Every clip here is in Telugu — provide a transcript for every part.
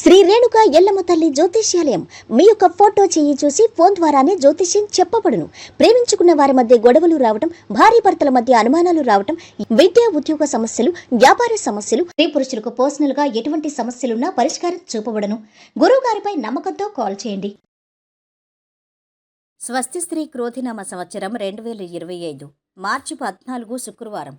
శ్రీ రేణుక ఎల్లమ్మ తల్లి జ్యోతిష్యాలయం. మీ యొక్క ఫోటో చేయి చూసి ఫోన్ ద్వారానే జ్యోతిష్యం చెప్పబడును. ప్రేమించుకున్న వారి మధ్య గొడవలు రావటం భార్య భర్తల మధ్య అనుమానాలు రావటం విద్యా ఉద్యోగ సమస్యలు వ్యాపార సమస్యలు స్త్రీ పురుషులకు పర్సనల్గా ఎటువంటి సమస్యలున్నా పరిష్కారం చూపబడను. గురువు గారిపై నమ్మకంతో కాల్ చేయండి. స్వస్తి స్త్రీ క్రోధినామ సంవత్సరం రెండు వేల ఇరవై ఐదు మార్చి పద్నాలుగు శుక్రవారం.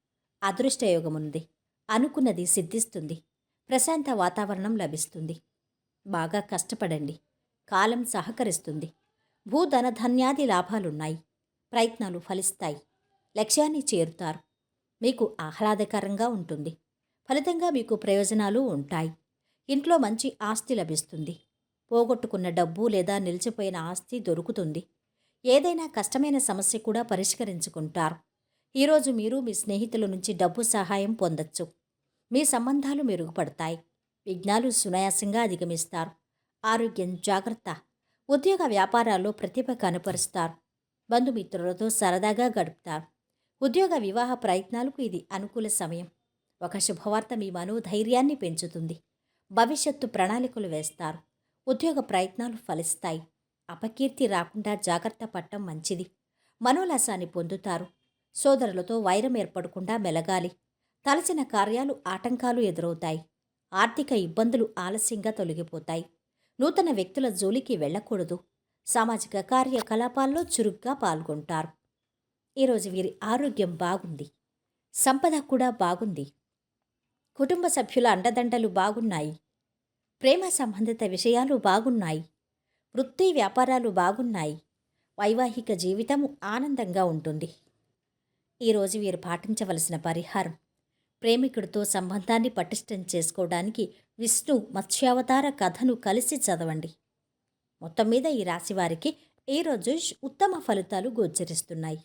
అదృష్టయోగముంది. ఉంది అనుకున్నది సిద్ధిస్తుంది. ప్రశాంత వాతావరణం లభిస్తుంది. బాగా కష్టపడండి. కాలం సహకరిస్తుంది. భూధనధన్యాది లాభాలున్నాయి. ప్రయత్నాలు ఫలిస్తాయి. లక్ష్యాన్ని చేరుతారు. మీకు ఆహ్లాదకరంగా ఉంటుంది. ఫలితంగా మీకు ప్రయోజనాలు ఉంటాయి. ఇంట్లో మంచి ఆస్తి లభిస్తుంది. పోగొట్టుకున్న డబ్బు లేదా నిలిచిపోయిన ఆస్తి దొరుకుతుంది. ఏదైనా కష్టమైన సమస్య కూడా పరిష్కరించుకుంటారు. ఈరోజు మీరు మీ స్నేహితుల నుంచి డబ్బు సహాయం పొందొచ్చు. మీ సంబంధాలు మెరుగుపడతాయి. విఘ్నాలు సునాయాసంగా అధిగమిస్తారు. ఆరోగ్యం జాగ్రత్త. ఉద్యోగ వ్యాపారాల్లో ప్రతిభ కనపరుస్తారు. బంధుమిత్రులతో సరదాగా గడుపుతారు. ఉద్యోగ వివాహ ప్రయత్నాలకు ఇది అనుకూల సమయం. ఒక శుభవార్త మీ మనోధైర్యాన్ని పెంచుతుంది. భవిష్యత్తు ప్రణాళికలు వేస్తారు. ఉద్యోగ ప్రయత్నాలు ఫలిస్తాయి. అపకీర్తి రాకుండా జాగ్రత్త పట్టం మంచిది. మనోలాసాన్ని పొందుతారు. సోదరులతో వైరం ఏర్పడకుండా మెలగాలి. తలచిన కార్యాలు ఆటంకాలు ఎదురవుతాయి. ఆర్థిక ఇబ్బందులు ఆలస్యంగా తొలగిపోతాయి. నూతన వ్యక్తుల జోలికి వెళ్ళకూడదు. సామాజిక కార్యకలాపాల్లో చురుగ్గా పాల్గొంటారు. ఈరోజు వీరి ఆరోగ్యం బాగుంది. సంపద కూడా బాగుంది. కుటుంబ సభ్యుల అండదండలు బాగున్నాయి. ప్రేమ సంబంధిత విషయాలు బాగున్నాయి. వృత్తి వ్యాపారాలు బాగున్నాయి. వైవాహిక జీవితము ఆనందంగా ఉంటుంది. ఈరోజు వీరు పాటించవలసిన పరిహారం. ప్రేమికుడితో సంబంధాన్ని పటిష్టం చేసుకోవడానికి విష్ణు మత్స్యావతార కథను కలిసి చదవండి. మొత్తం మీద ఈ రాశి వారికి ఈరోజు ఉత్తమ ఫలితాలు గోచరిస్తున్నాయి.